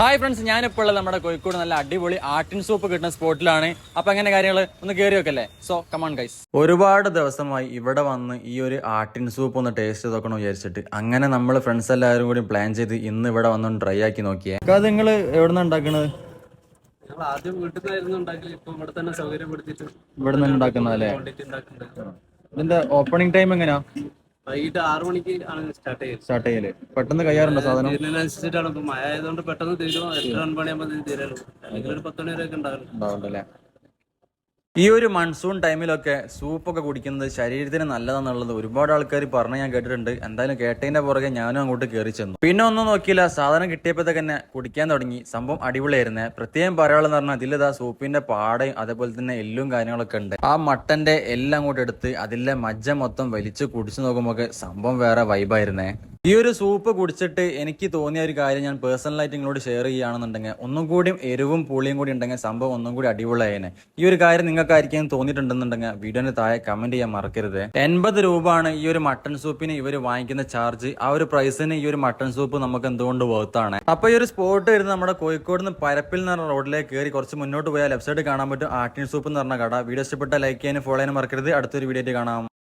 Hi friends ഞാനിപ്പോൾ ഉള്ളത് നമ്മുടെ കോഴിക്കോട് നല്ല അടിപൊളി ആട്ടിൻ സൂപ്പ് കിട്ടുന്ന സ്പോട്ടിലാണ്. അപ്പൊ അങ്ങനെ കാര്യങ്ങൾ ഒന്ന് കയറി വെക്കല്ലേ സോ കമാൺ ഗൈസ് ഒരുപാട് ദിവസമായി ഇവിടെ വന്ന് ഈ ഒരു ആട്ടിൻ സൂപ്പ് ഒന്ന് ടേസ്റ്റ് ചെയ്ത് നോക്കണം വിചാരിച്ചിട്ട്. അങ്ങനെ നമ്മൾ ഫ്രണ്ട്സ് എല്ലാവരും കൂടി പ്ലാൻ ചെയ്ത് ഇന്ന് ഇവിടെ വന്ന് ട്രൈ ആക്കി നോക്കിയേ. അത് നിങ്ങൾ എവിടെ ഉണ്ടാക്കുന്നത് ആദ്യം വീട്ടിൽ നിന്നായിരുന്നു ഉണ്ടാക്കൽ. ഇപ്പൊ ഇവിടെ തന്നെ സൗകര്യപ്പെടുത്തിയിട്ട് ഇവിടെ നിന്ന് ഇതിന്റെ ഓപ്പണിംഗ് ടൈം എങ്ങനെയാ? വൈകിട്ട് ആറു മണിക്ക് ആണ് സ്റ്റാർട്ട് ചെയ്യുന്നത് സ്റ്റാർട്ട് ചെയ്യൽ. പെട്ടെന്ന് കയ്യാറുണ്ടോ സാധനം? ഇതിനനുസരിച്ചിട്ടാണ് ഇപ്പൊ മഴ ആയതുകൊണ്ട് പെട്ടെന്ന് തീരും. എട്ട് ഒൻപത് മണിയാകുമ്പോൾ തീരുള്ളൂ അല്ലെങ്കിൽ ഒരു പത്ത് മണി വരെയൊക്കെ ഉണ്ടാകും ഉണ്ടാവുണ്ടല്ലേ? ഈ ഒരു മൺസൂൺ ടൈമിലൊക്കെ സൂപ്പൊക്കെ കുടിക്കുന്നത് ശരീരത്തിന് നല്ലതാണെന്നുള്ളത് ഒരുപാട് ആൾക്കാർ പറഞ്ഞ് ഞാൻ കേട്ടിട്ടുണ്ട്. എന്തായാലും കേട്ടതിന്റെ പുറകെ ഞാനും അങ്ങോട്ട് കയറി ചെന്നു. പിന്നെ ഒന്നും നോക്കിയില്ല. സാധനം കിട്ടിയപ്പോഴത്തേക്ക് തന്നെ കുടിക്കാൻ തുടങ്ങി. സംഭവം അടിപൊളിയായിരുന്നേ. പ്രത്യേകം പറയാനുള്ളതെന്ന് പറഞ്ഞാൽ അതിലിതാ സൂപ്പിന്റെ പാടയും അതേപോലെ തന്നെ എല്ലും കാര്യങ്ങളൊക്കെ ഉണ്ട്. ആ മട്ടന്റെ എല്ലാം അങ്ങോട്ട് എടുത്ത് അതിലെ മജ്ജ മൊത്തം വലിച്ചു കുടിച്ചു നോക്കുമ്പോൾ സംഭവം വേറെ വൈബായിരുന്നേ ഈ ഒരു സൂപ്പ് കുടിച്ചിട്ട് എനിക്ക് തോന്നിയ ഒരു കാര്യം ഞാൻ പേഴ്സണലായിട്ട് നിങ്ങളോട് ഷെയർ ചെയ്യുകയാണെന്നുണ്ടെങ്കിൽ ഒന്നും കൂടിയും എരിവും പുളിയും കൂടി ഉണ്ടെങ്കിൽ സംഭവം ഒന്നും കൂടി അടിപൊളിയായേനെ. ഈ ഒരു കാര്യം നിങ്ങൾക്ക് ആയിരിക്കും തോന്നിയിട്ടുണ്ടെന്നുണ്ടെങ്കിൽ വീഡിയോന് താഴെ കമന്റ് ചെയ്യാൻ മറക്കരുത്. എൺപത് രൂപയാണ് ഈ ഒരു മട്ടൺ സൂപ്പിന് ഇവർ വാങ്ങിക്കുന്ന ചാർജ് ആ ഒരു പ്രൈസിന് ഈ ഒരു മട്ടൺ സൂപ്പ് നമുക്ക് എന്തുകൊണ്ട് വർത്താണ് അപ്പൊ ഈ ഒരു സ്പോട്ട് വരുന്നത് നമ്മുടെ കോഴിക്കോട് നിന്ന് പരപ്പിൽ നിന്ന് റോഡിലേക്ക് കയറി കുറച്ച് മുന്നോട്ട് പോയാൽ ലെഫ്റ്റ് സൈഡ് കാണാൻ പറ്റും. ആട്ടിൻ സൂപ്പ് എന്ന് പറഞ്ഞ കട. വീഡിയോ ഇഷ്ടപ്പെട്ട ലൈക്ക് ചെയ്യാനും ഫോളോ ചെയ്യാനും മറക്കരുത്. അടുത്തൊരു വീഡിയോ കാണാം.